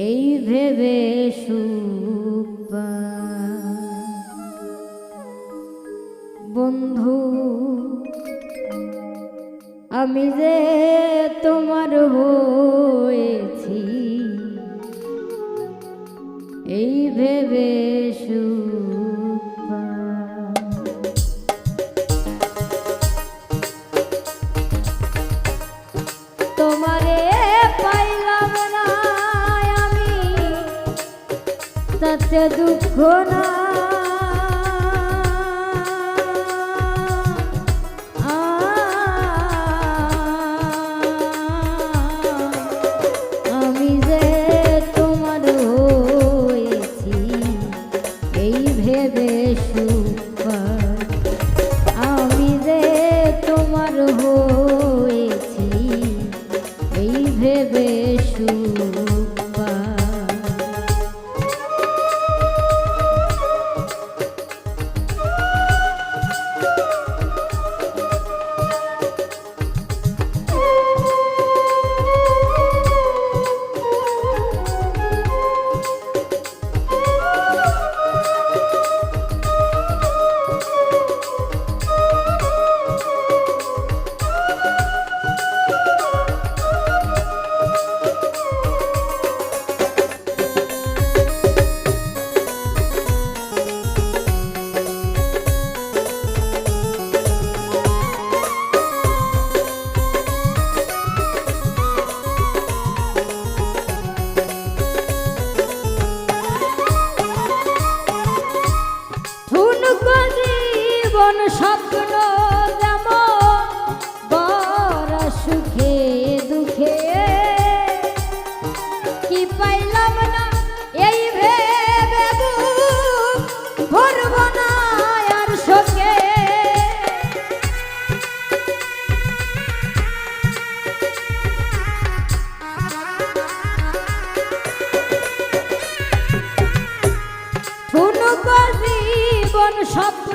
এই ভেবে বন্ধু আমি যে তোমার হয়েছি এই ভেবে তোমারে তাতে দুঃখ না। জীবন স্বপ্ন যেমন বড় সুখে, দুঃখে। কি পাইলাম না এই ভেবে ভরব না আর শোকে। জীবন স্বপ্ন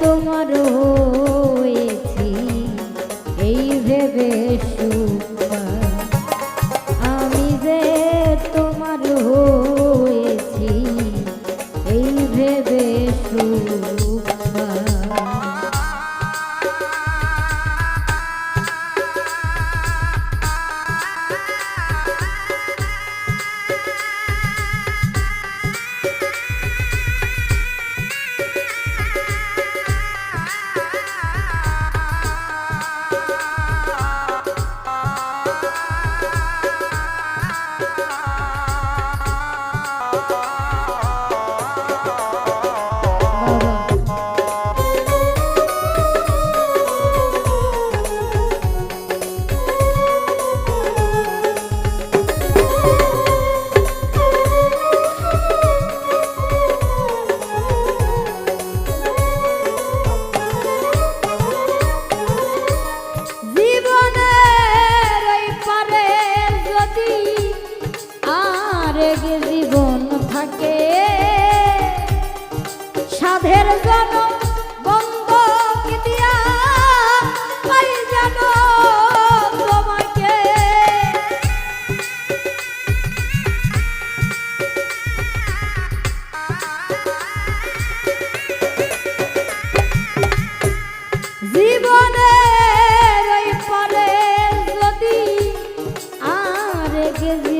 তোমার হয়েছি এই ভেবে সুখ আমি যে তোমার হয়েছি এই ভেবে সুখ আরেক জীবন থাকে সাধের জনম বন্ধ কিতিয়া পাই জানো give you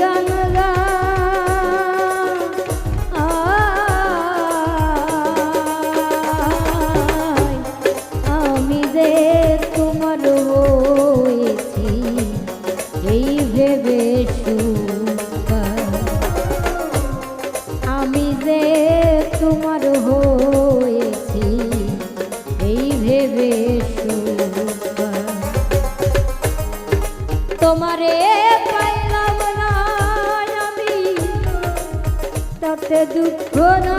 গান তাতে দুঃখ না